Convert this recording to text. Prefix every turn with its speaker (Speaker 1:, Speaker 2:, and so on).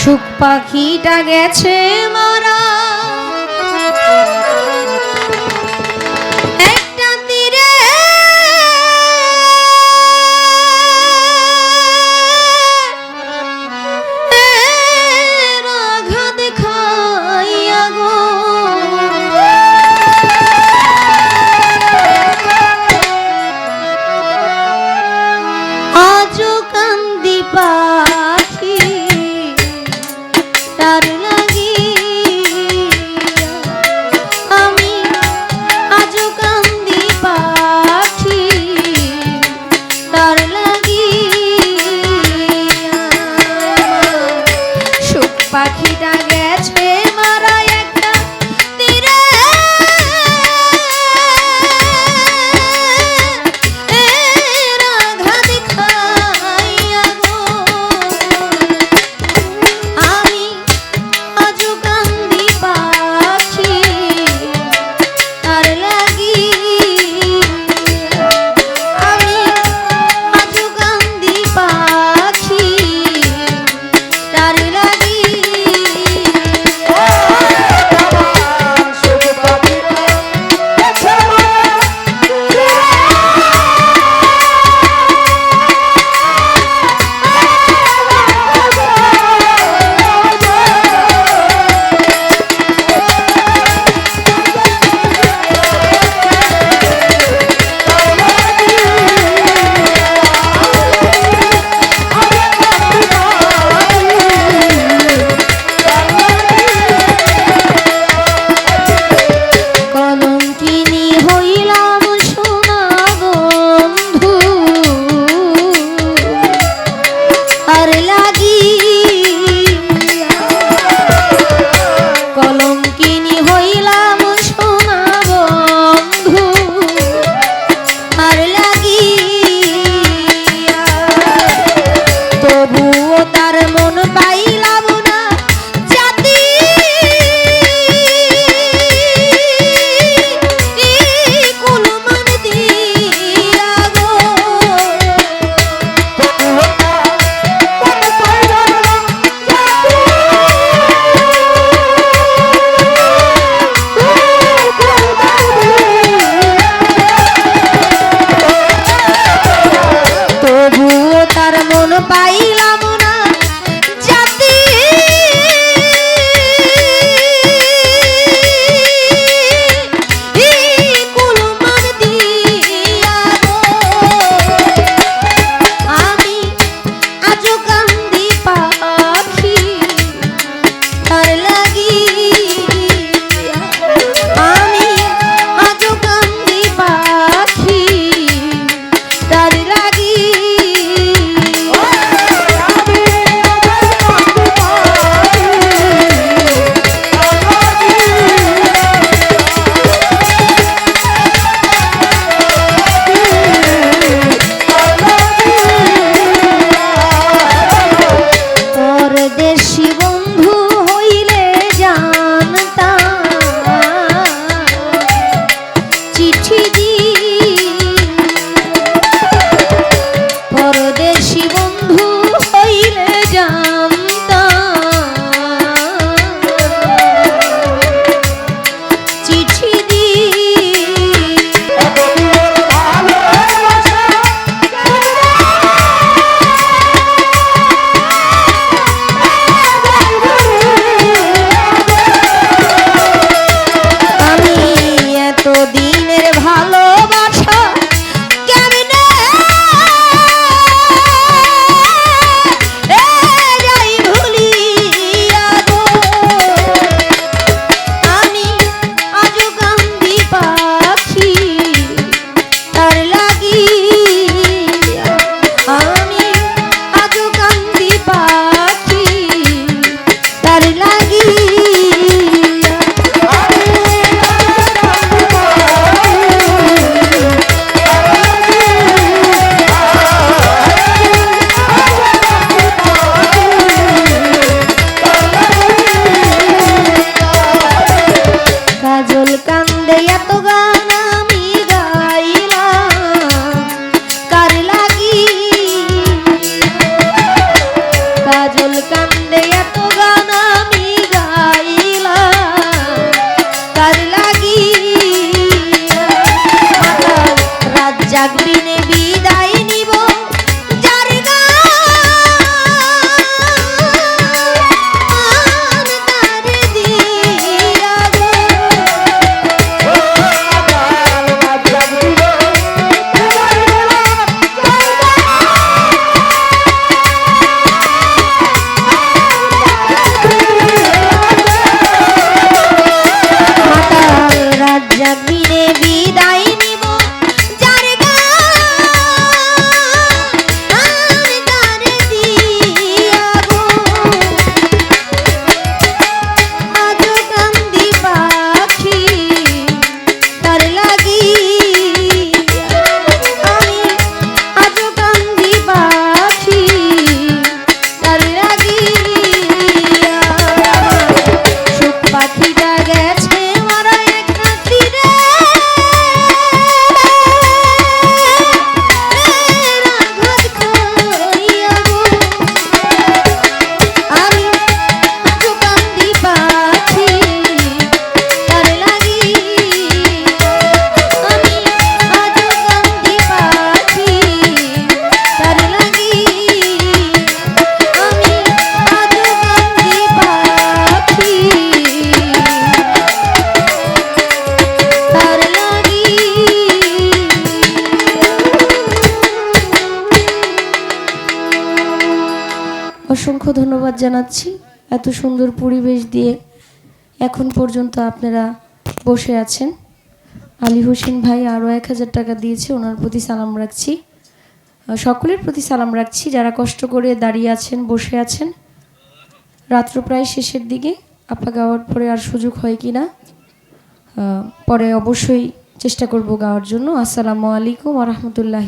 Speaker 1: সুখ পাখিটা গেছে মারা আজও কান্দি পাখি বন্ধু ধন্যবাদ জানাচ্ছি এত সুন্দর পরিবেশ দিয়ে এখন পর্যন্ত আপনারা বসে আছেন। আলী হোসেন ভাই আরও এক হাজার টাকা দিয়েছে, ওনার প্রতি সালাম রাখছি। সকলের প্রতি সালাম রাখছি, যারা কষ্ট করে দাঁড়িয়ে আছেন, বসে আছেন। রাত্র প্রায় শেষের দিকে, আপা গাওয়ার পরে আর সুযোগ হয় কি না পরে অবশ্যই চেষ্টা করব গাওয়ার জন্য। আসসালামু আলাইকুম রহমতুল্লাহ